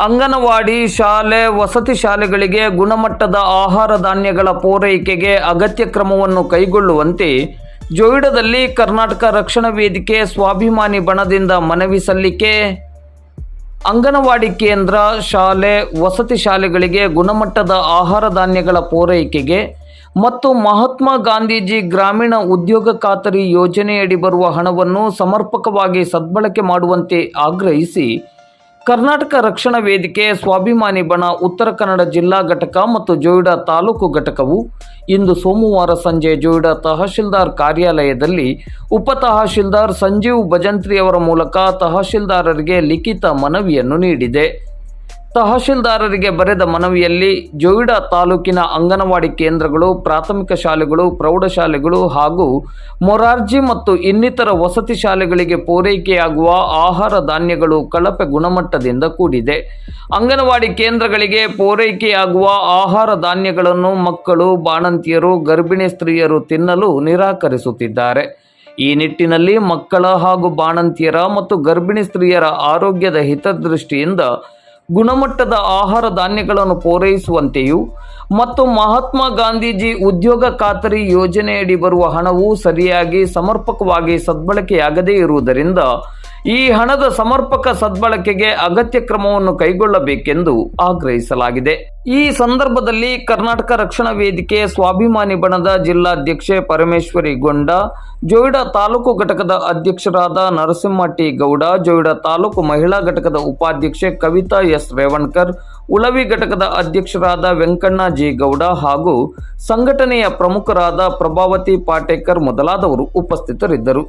ಅಂಗನವಾಡಿ ಶಾಲೆ, ವಸತಿ ಶಾಲೆಗಳಿಗೆ ಗುಣಮಟ್ಟದ ಆಹಾರ ಧಾನ್ಯಗಳ ಪೂರೈಕೆಗೆ ಅಗತ್ಯ ಕ್ರಮವನ್ನು ಕೈಗೊಳ್ಳುವಂತೆ ಜೋಯಿಡದಲ್ಲಿ ಕರ್ನಾಟಕ ರಕ್ಷಣಾ ವೇದಿಕೆ ಸ್ವಾಭಿಮಾನಿ ಬಣದಿಂದ ಮನವಿ ಸಲ್ಲಿಕೆ. ಅಂಗನವಾಡಿ ಕೇಂದ್ರ, ಶಾಲೆ, ವಸತಿ ಶಾಲೆಗಳಿಗೆ ಗುಣಮಟ್ಟದ ಆಹಾರ ಧಾನ್ಯಗಳ ಪೂರೈಕೆಗೆ ಮತ್ತು ಮಹಾತ್ಮ ಗಾಂಧೀಜಿ ಗ್ರಾಮೀಣ ಉದ್ಯೋಗ ಖಾತರಿ ಯೋಜನೆಯಡಿ ಬರುವ ಹಣವನ್ನು ಸಮರ್ಪಕವಾಗಿ ಸದ್ಬಳಕೆ ಮಾಡುವಂತೆ ಆಗ್ರಹಿಸಿ ಕರ್ನಾಟಕ ರಕ್ಷಣಾ ವೇದಿಕೆ ಸ್ವಾಭಿಮಾನಿ ಬಣ ಉತ್ತರ ಕನ್ನಡ ಜಿಲ್ಲಾ ಘಟಕ ಮತ್ತು ಜೋಯಿಡಾ ತಾಲೂಕು ಘಟಕವು ಇಂದು ಸೋಮವಾರ ಸಂಜೆ ಜೋಯಿಡಾ ತಹಶೀಲ್ದಾರ್ ಕಾರ್ಯಾಲಯದಲ್ಲಿ ಉಪ ತಹಶೀಲ್ದಾರ್ ಸಂಜೀವ್ ಭಜಂತ್ರಿ ಅವರ ಮೂಲಕ ತಹಶೀಲ್ದಾರರಿಗೆ ಲಿಖಿತ ಮನವಿಯನ್ನು ನೀಡಿದೆ. ತಹಶೀಲ್ದಾರರಿಗೆ ಬರೆದ ಮನವಿಯಲ್ಲಿ ಜೋಯಿಡಾ ತಾಲೂಕಿನ ಅಂಗನವಾಡಿ ಕೇಂದ್ರಗಳು, ಪ್ರಾಥಮಿಕ ಶಾಲೆಗಳು, ಪ್ರೌಢಶಾಲೆಗಳು ಹಾಗೂ ಮೊರಾರ್ಜಿ ಮತ್ತು ಇನ್ನಿತರ ವಸತಿ ಶಾಲೆಗಳಿಗೆ ಪೂರೈಕೆಯಾಗುವ ಆಹಾರ ಧಾನ್ಯಗಳು ಕಳಪೆ ಗುಣಮಟ್ಟದಿಂದ ಕೂಡಿದೆ. ಅಂಗನವಾಡಿ ಕೇಂದ್ರಗಳಿಗೆ ಪೂರೈಕೆಯಾಗುವ ಆಹಾರ ಧಾನ್ಯಗಳನ್ನು ಮಕ್ಕಳು, ಬಾಣಂತಿಯರು, ಗರ್ಭಿಣಿ ಸ್ತ್ರೀಯರು ತಿನ್ನಲು ನಿರಾಕರಿಸುತ್ತಿದ್ದಾರೆ. ಈ ನಿಟ್ಟಿನಲ್ಲಿ ಮಕ್ಕಳ ಹಾಗೂ ಬಾಣಂತಿಯರ ಮತ್ತು ಗರ್ಭಿಣಿ ಸ್ತ್ರೀಯರ ಆರೋಗ್ಯದ ಹಿತದೃಷ್ಟಿಯಿಂದ ಗುಣಮಟ್ಟದ ಆಹಾರ ಧಾನ್ಯಗಳನ್ನು ಪೂರೈಸುವಂತೆಯೂ ಮತ್ತು ಮಹಾತ್ಮ ಗಾಂಧೀಜಿ ಉದ್ಯೋಗ ಖಾತರಿ ಯೋಜನೆಯಡಿ ಬರುವ ಹಣವು ಸರಿಯಾಗಿ ಸಮರ್ಪಕವಾಗಿ ಸದ್ಬಳಕೆಯಾಗದೇ ಇರುವುದರಿಂದ ಈ ಹಣದ ಸಮರ್ಪಕ ಸದ್ಬಳಕೆಗೆ ಅಗತ್ಯ ಕ್ರಮವನ್ನು ಕೈಗೊಳ್ಳಬೇಕೆಂದು ಆಗ್ರಹಿಸಲಾಗಿದೆ. ಈ ಸಂದರ್ಭದಲ್ಲಿ ಕರ್ನಾಟಕ ರಕ್ಷಣಾ ವೇದಿಕೆ ಸ್ವಾಭಿಮಾನಿ ಬಣದ ಜಿಲ್ಲಾಧ್ಯಕ್ಷೆ ಪರಮೇಶ್ವರಿ ಗೊಂಡ, ಜೋಯಿಡಾ ತಾಲೂಕು ಘಟಕದ ಅಧ್ಯಕ್ಷರಾದ ನರಸಿಂಹ ಗೌಡ, ಜೋಯಿಡಾ ತಾಲೂಕು ಮಹಿಳಾ ಘಟಕದ ಉಪಾಧ್ಯಕ್ಷೆ ಕವಿತಾ ಎಸ್ ರೇವಣ್ಕರ್, ಉಳವಿ ಘಟಕದ ಅಧ್ಯಕ್ಷರಾದ ವೆಂಕಣ್ಣ ಜಿ ಗೌಡ ಹಾಗೂ ಸಂಘಟನೆಯ ಪ್ರಮುಖರಾದ ಪ್ರಭಾವತಿ ಪಾಟೇಕರ್ ಮೊದಲಾದವರು ಉಪಸ್ಥಿತರಿದ್ದರು.